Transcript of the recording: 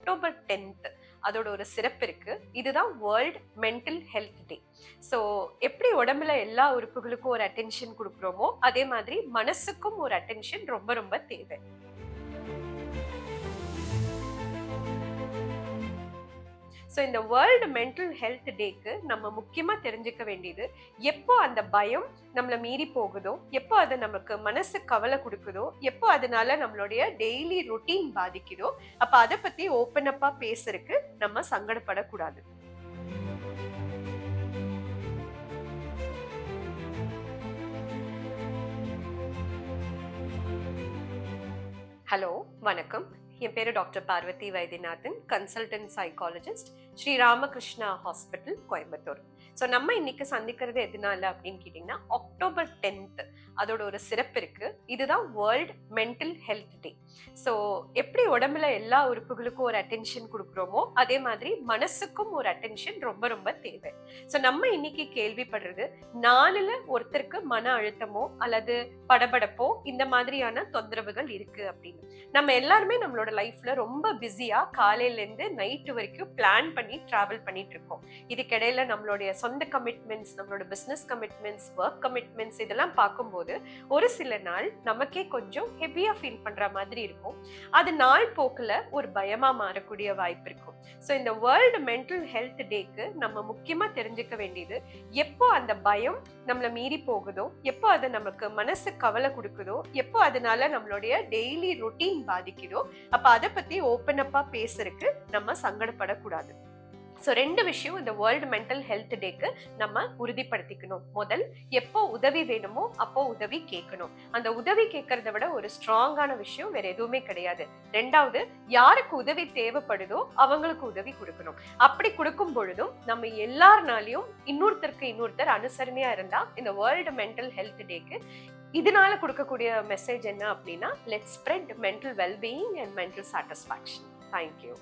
October tenth அதோட ஒரு சிறப்பு இருக்கு. இதுதான் world mental health day so எப்படி உடம்புல எல்லா உறுப்புகளுக்கும் ஒரு அட்டென்ஷன் கொடுக்குறோமோ அதே மாதிரி மனசுக்கும் ஒரு அட்டென்ஷன் ரொம்ப ரொம்ப தேவை. ஸோ இந்த வேர்ல்டு மென்டல் ஹெல்த் டேக்கு நம்ம முக்கியமாக தெரிஞ்சுக்க வேண்டியது எப்போ அந்த பயம் நம்மளை மீறி போகுதோ எப்போ அது நமக்கு மனசு கவலை கொடுக்குதோ எப்போ அதனால நம்மளுடைய டெய்லி ரொட்டீன் பாதிக்குதோ அப்போ அதை பற்றி ஓப்பன் அப்பாக பேசுறதுக்கு நம்ம சங்கடப்படக்கூடாது. ஹலோ வணக்கம். என் பேர் doctor Parvathi Vaidyanathan consultant psychologist Sri Ramakrishna hospital Coimbatore. So நம்ம இன்னைக்கு சந்திக்கிறது எதனால அப்படின்னு கேட்டிங்கன்னா அக்டோபர் டென்த் அதோட ஒரு சிறப்பு இருக்கு. இதுதான் world mental health day so எப்படி உடம்புல எல்லா உறுப்புகளுக்கும் ஒரு அட்டென்ஷன் கொடுக்குறோமோ அதே மாதிரி மனசுக்கும் ஒரு அட்டென்ஷன் ரொம்ப ரொம்ப தேவை. ஸோ நம்ம இன்னைக்கு கேள்விப்படுறது நாலுல ஒருத்தருக்கு மன அழுத்தமோ அல்லது படபடப்போ இந்த மாதிரியான தொந்தரவுகள் இருக்கு அப்படின்னு. நம்ம எல்லாருமே நம்மளோட லைஃப்ல ரொம்ப பிஸியா காலையில இருந்து நைட்டு வரைக்கும் பிளான் பண்ணி டிராவல் பண்ணிட்டு இருக்கோம் இதுக்கிடையில நம்மளுடைய சொந்த கமிட்மெண்ட்ஸ் நம்மளோட பிசினஸ் கமிட்மெண்ட்ஸ் ஒர்க் கமிட்மெண்ட்ஸ் இதெல்லாம் பார்க்கும்போது ஒரு சில நாள் நமக்கே கொஞ்சம் ஹெவியா ஃபீல் பண்ற மாதிரி இருக்கும். அது நாள் போக்குல ஒரு பயமா மாறக்கூடிய வாய்ப்பு இருக்கும். ஸோ இந்த வேர்ல்டு மென்டல் ஹெல்த் டேக்கு நம்ம முக்கியமா தெரிஞ்சுக்க வேண்டியது எப்போ அந்த பயம் நம்மளை மீறி போகுதோ எப்போ அது நமக்கு மனசு கவலை கொடுக்குதோ எப்போ அதனால நம்மளுடைய டெய்லி ரொட்டீன் பாதிக்குதோ அப்ப அதை பத்தி ஓப்பன் அப்பா பேசுறதுக்கு நம்ம சங்கடப்படக்கூடாது. ஸோ ரெண்டு விஷயம் இந்த வேர்ல்டு மென்டல் ஹெல்த் டேக்கு நம்ம உறுதிப்படுத்திக்கணும். முதல் எப்போ உதவி வேணுமோ அப்போ உதவி கேட்கணும். அந்த உதவி கேட்கறத விட ஒரு ஸ்ட்ராங்கான விஷயம் வேற எதுவுமே கிடையாது. ரெண்டாவது யாருக்கு உதவி தேவைப்படுதோ அவங்களுக்கு உதவி கொடுக்கணும். அப்படி கொடுக்கும் பொழுதும் நம்ம எல்லாருனாலையும் இன்னொருத்தருக்கு இன்னொருத்தர் அனுசரணையா இருந்தா இந்த வேர்ல்டு மென்டல் ஹெல்த் டேக்கு இதனால கொடுக்கக்கூடிய மெசேஜ் என்ன அப்படின்னா let spread mental wellbeing and mental satisfaction thank you